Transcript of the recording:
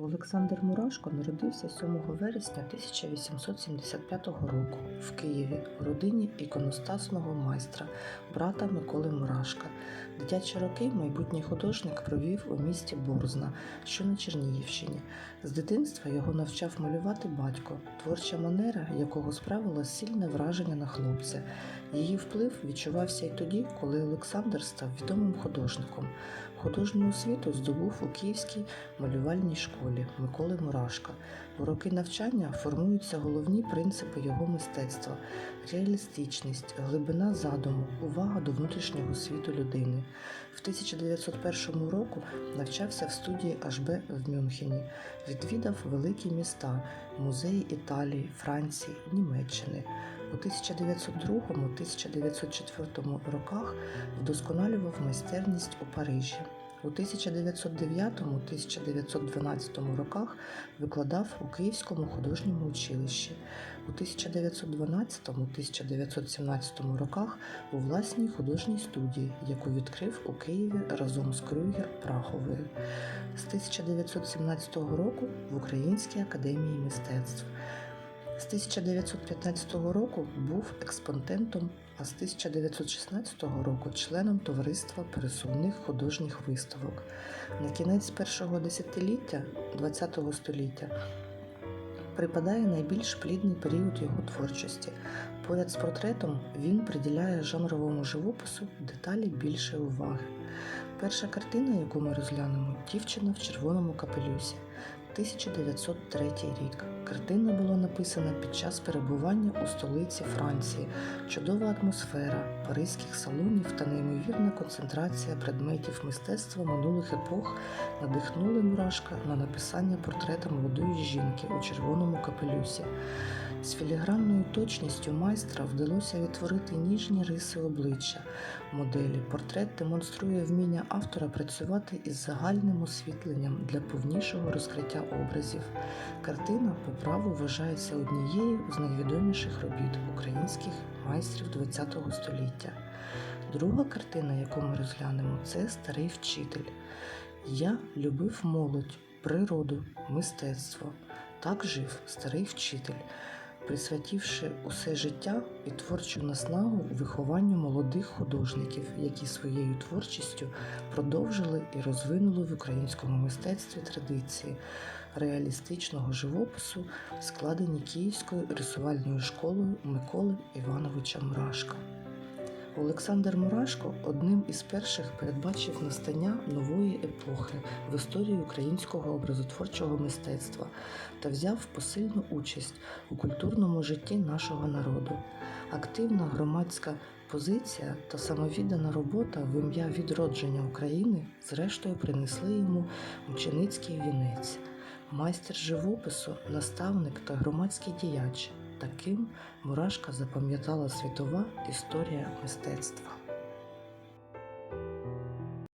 Олександр Мурашко народився 7 вересня 1875 року в Києві у родині іконостасного майстра, брата Миколи Мурашка. Дитячі роки майбутній художник провів у місті Борзна, що на Чернігівщині. З дитинства його навчав малювати батько, творча манера, якого справила сильне враження на хлопця. Її вплив відчувався й тоді, коли Олександр став відомим художником. Художню освіту здобув у Київській малювальній школі Миколи Мурашка. У роки навчання формуються головні принципи його мистецтва: реалістичність, глибина задуму, увага до внутрішнього світу людини. В 1901 року навчався в студії HB в Мюнхені, відвідав великі міста, музеї Італії, Франції, Німеччини. У 1902-1904 роках вдосконалював майстерність у Парижі. У 1909-1912 роках викладав у Київському художньому училищі. У 1912-1917 роках у власній художній студії, яку відкрив у Києві разом з Крюгер Праховою. З 1917 року в Українській академії мистецтв. З 1915 року був експонтентом, а з 1916 року членом товариства пересувних художніх виставок. На кінець першого десятиліття ХХ століття припадає найбільш плідний період його творчості. Поряд з портретом він приділяє жанровому живопису деталі більше уваги. Перша картина, яку ми розглянемо, дівчина в червоному капелюсі. 1903 рік. Картина була написана під час перебування у столиці Франції. Чудова атмосфера паризьких салонів та неймовірна концентрація предметів мистецтва минулих епох надихнули Мурашка на написання портрета молодої жінки у червоному капелюсі. З філігранною точністю майстра вдалося відтворити ніжні риси обличчя моделі. Портрет демонструє вміння автора працювати із загальним освітленням для повнішого розкриття образів. Картина по праву вважається однією з найвідоміших робіт українських майстрів ХХ століття. Друга картина, яку ми розглянемо, це старий вчитель. Я любив молодь, природу, мистецтво. Так жив старий вчитель присвятивши усе життя і творчу наснагу вихованню молодих художників, які своєю творчістю продовжили і розвинули в українському мистецтві традиції реалістичного живопису, складені Київською рисувальною школою Миколи Івановича Мурашка. Олександр Мурашко одним із перших передбачив настання нової епохи в історії українського образотворчого мистецтва та взяв посильну участь у культурному житті нашого народу. Активна громадська позиція та самовіддана робота в ім'я відродження України зрештою принесли йому ученицький вінець, майстер живопису, наставник та громадський діяч. Таким Мурашка запам'ятала світова історія мистецтва.